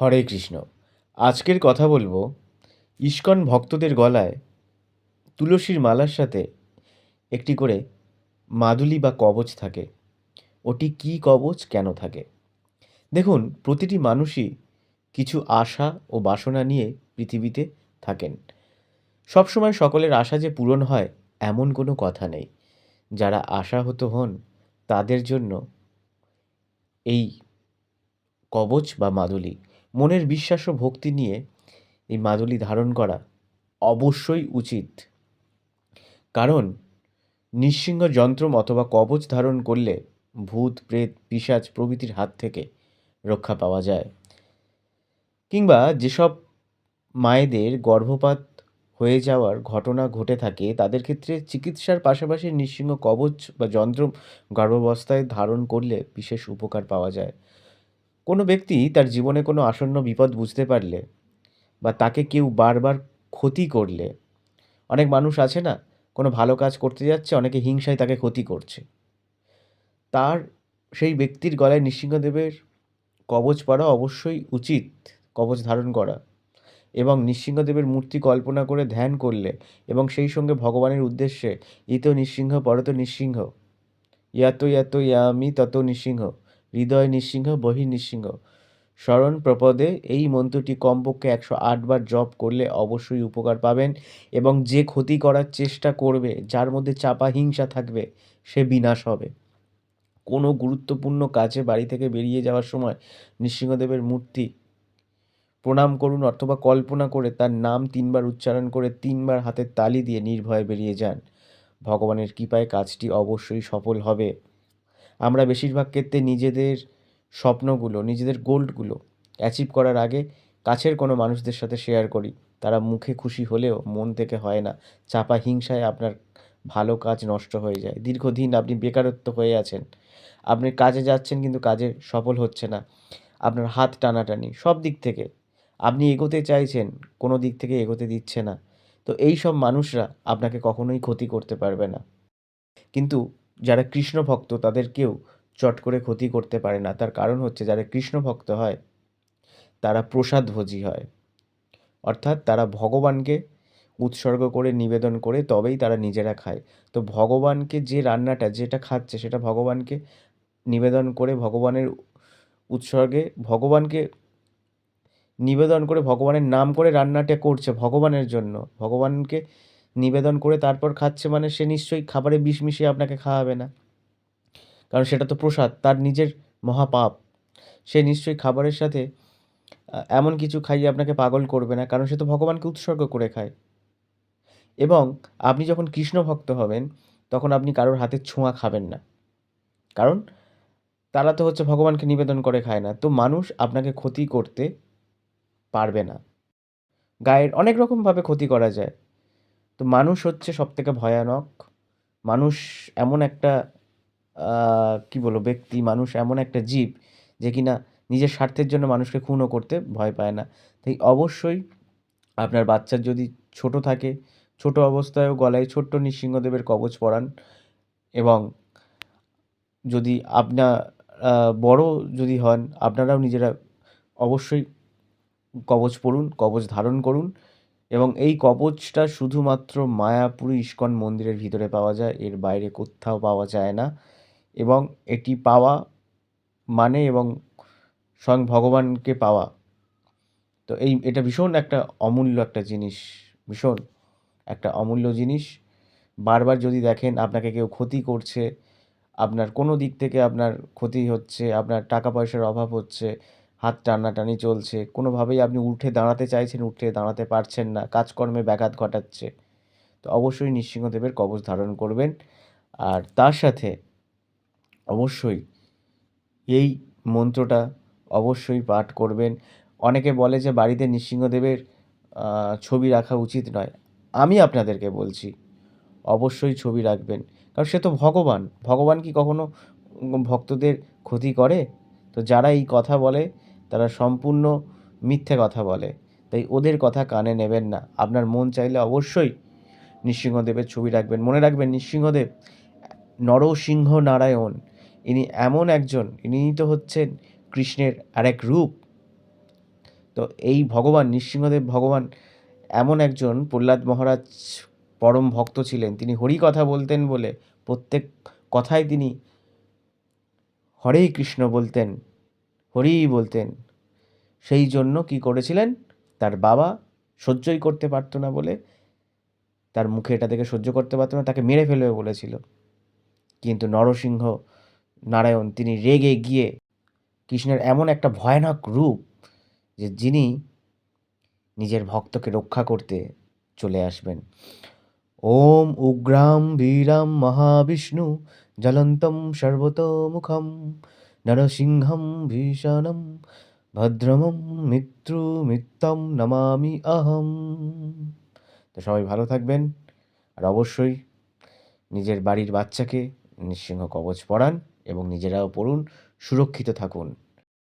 হরে কৃষ্ণ। আজকের কথা বলব ইস্কন ভক্তদের গলায় তুলসীর মালার সাথে একটি করে মাদুলি বা কবচ থাকে। ওটি কী কবচ, কেন থাকে? দেখুন, প্রতিটি মানুষই কিছু আশা ও বাসনা নিয়ে পৃথিবীতে থাকেন। সবসময় সকলের আশা যে পূরণ হয়, এমন কোনো কথা নেই। যারা আশাহত হন, তাদের জন্য এই কবচ বা মাদুলি মনের বিশ্বাস ও ভক্তি নিয়ে এই মাদুলি ধারণ করা অবশ্যই উচিত। কারণ নিঃসিংহ যন্ত্রম অথবা কবচ ধারণ করলে ভূত, প্রেত, পিশাচ প্রভৃতির হাত থেকে রক্ষা পাওয়া যায়। কিংবা যেসব মায়েদের গর্ভপাত হয়ে যাওয়ার ঘটনা ঘটে থাকে, তাদের ক্ষেত্রে চিকিৎসার পাশাপাশি নিঃসিংহ কবচ বা যন্ত্র গর্ভাবস্থায় ধারণ করলে বিশেষ উপকার পাওয়া যায়। কোনো ব্যক্তি তার জীবনে কোনো আসন্ন বিপদ বুঝতে পারলে বা তাকে কেউ বারবার ক্ষতি করলে, অনেক মানুষ আছে না, কোনো ভালো কাজ করতে যাচ্ছে, অনেকে হিংসায় তাকে ক্ষতি করছে। তার সেই ব্যক্তির গলায় নৃসিংহদেবের কবচ পরা অবশ্যই উচিত কবচ ধারণ করা এবং নৃসিংহদেবের মূর্তি কল্পনা করে ধ্যান করলে এবং সেই সঙ্গে ভগবানের উদ্দেশ্যে, ইত নৃসিংহ পরত নৃসিংহ, ইয়াত ইয়াত ইয়ামি তত নৃসিংহ। হৃদয় নৃসিংহ, বহি নৃসিংহ। স্মরণ প্রপদে এই মন্ত্রটি কমপক্ষে একশো আটবার জপ করলে অবশ্যই উপকার পাবেন এবং যে ক্ষতি করার চেষ্টা করবে, যার মধ্যে চাপা হিংসা থাকবে, সে বিনাশ হবে। কোনো গুরুত্বপূর্ণ কাজে বাড়ি থেকে বেরিয়ে যাওয়ার সময় নৃসিংহদেবের মূর্তি প্রণাম করুন অথবা কল্পনা করে তার নাম তিনবার উচ্চারণ করে তিনবার হাতের তালি দিয়ে নির্ভয়ে বেরিয়ে যান। ভগবানের কৃপায় কাজটি অবশ্যই সফল হবে। আমরা বেশিরভাগ ক্ষেত্রে নিজেদের স্বপ্নগুলো, নিজেদের গোল্ডগুলো অ্যাচিভ করার আগে কাছের কোনো মানুষদের সাথে শেয়ার করি। তারা মুখে খুশি হলেও মন থেকে হয় না। চাপা হিংসায় আপনার ভালো কাজ নষ্ট হয়ে যায়। দীর্ঘদিন আপনি বেকারত্ব হয়ে আছেন। আপনি কাজে যাচ্ছেন কিন্তু কাজে সফল হচ্ছে না। আপনার হাত টানাটানি সব দিক থেকে। আপনি এগোতে চাইছেন, কোনো দিক থেকে এগোতে দিচ্ছে না। তো এই সব মানুষরা আপনাকে কখনোই ক্ষতি করতে পারবে না। কিন্তু যারা কৃষ্ণ ভক্ত তাদের কেউ চট করে ক্ষতি করতে পারে না। তার কারণ হচ্ছে যারা কৃষ্ণ ভক্ত হয়, তারা প্রসাদ প্রসাদভোজী হয়। অর্থাৎ তারা ভগবানকে উৎসর্গ করে, নিবেদন করে, তবেই তারা নিজেরা খায়। তো ভগবানকে যে রান্নাটা, যেটা খাচ্ছে, সেটা ভগবানকে নিবেদন করে, ভগবানের উৎসর্গে, ভগবানকে নিবেদন করে, ভগবানের নাম করে রান্নাটা করছে ভগবানের জন্য। ভগবানকে নিবেদন করে তারপর খাচ্ছে মানে সে নিশ্চয়ই খাবারে বিষ মিশিয়ে আপনাকে খাওয়াবে না। কারণ সেটা তো প্রসাদ, তার নিজের মহাপাপ। সে নিশ্চয়ই খাবারের সাথে এমন কিছু খাইয়ে আপনাকে পাগল করবে না, কারণ সে তো ভগবানকে উৎসর্গ করে খায়। এবং আপনি যখন কৃষ্ণ ভক্ত হবেন, তখন আপনি কারোর হাতের ছোঁয়া খাবেন না। কারণ তারা তো হচ্ছে ভগবানকে নিবেদন করে খায় না। তো মানুষ আপনাকে ক্ষতি করতে পারবে না। গায়ের অনেক রকমভাবে ক্ষতি করা যায়। তো মানুষ হচ্ছে সব থেকে ভয়ানক। মানুষ এমন একটা কী বলব, ব্যক্তি, মানুষ এমন একটা জীব যে কিনা নিজের স্বার্থের জন্য মানুষকে খুনও করতে ভয় পায় না। তাই অবশ্যই আপনার বাচ্চার যদি ছোট থাকে, ছোট অবস্থায়ও গলায় ছোট্ট নৃসিংহদেবের কবচ পরান এবং যদি আপনার বড় যদি হন, আপনারাও নিজেরা অবশ্যই কবচ পরুন কবচ ধারণ করুন। এবং এই কবচটা শুধুমাত্র মায়াপুরী ইস্কন মন্দিরের ভিতরে পাওয়া যায়, এর বাইরে কোথাও পাওয়া যায় না। এবং এটি পাওয়া মানে এবং স্বয়ং ভগবানকে পাওয়া। তো এই, এটা ভীষণ একটা অমূল্য একটা জিনিস, ভীষণ একটা অমূল্য জিনিস। বারবার যদি দেখেন আপনাকে কেউ ক্ষতি করছে, আপনার কোনো দিক থেকে আপনার ক্ষতি হচ্ছে, আপনার টাকা পয়সার অভাব হচ্ছে হাত টানাটানি চলছে। কোনোভাবেই আপনি উঠে দাঁড়াতে চাইছেন, উঠে দাঁড়াতে পারছেন না। কাজকর্মে ব্যাঘাত ঘটাচ্ছে। তো অবশ্যই নৃসিংহদেবের কবচ ধারণ করবেন। আর তার সাথে অবশ্যই এই মন্ত্রটা অবশ্যই পাঠ করবেন। অনেকে বলে যে বাড়িতে নৃসিংহদেবের ছবি রাখা উচিত নয়। আমি আপনাদেরকে বলছি, অবশ্যই ছবি রাখবেন। কারণ সে তো ভগবান। ভগবান কি কখনো ভক্তদের ক্ষতি করে? তো যারা এই কথা বলে তারা সম্পূর্ণ মিথ্যে কথা বলে। তাই ওদের কথা কানে নেবেন না। আপনার মন চাইলে অবশ্যই নৃসিংহদেবের ছবি রাখবেন। মনে রাখবেন নৃসিংহদেব নরসিংহ নারায়ণ। ইনি এমন একজন, ইনি তো হচ্ছেন কৃষ্ণের আরেক রূপ। তো এই ভগবান, নৃসিংহদেব ভগবান এমন একজন, প্রহ্লাদ মহারাজ পরম ভক্ত ছিলেন। তিনি হরি কথা বলতেন বলে প্রত্যেক কথায় তিনি হরেই কৃষ্ণ বলতেন। হরি বলতেন, সেই জন্য কি করেছিলেন? তার বাবা সহ্যই করতে পারতো না বলে, তার মুখে এটা দেখে সহ্য করতে পারতো না, তাকে মেরে ফেলবে বলেছিল। কিন্তু নরসিংহ নারায়ণ তিনি রেগে গিয়ে কৃষ্ণের এমন একটা ভয়ানক রূপ যে যিনি নিজের ভক্তকে রক্ষা করতে চলে আসবেন। ওম উগ্রাম বীরাম মহাবিষ্ণু, জ্বলন্তম সর্বতোমুখম। নরসিংহম ভীষণম ভদ্রমম মিত্র মিত্তম নমামি আহম তো সবাই ভালো থাকবেন আর অবশ্যই নিজের বাড়ির বাচ্চাকে নিঃসিংহ কবচ পড়ান এবং নিজেরাও পড়ুন, সুরক্ষিত থাকুন।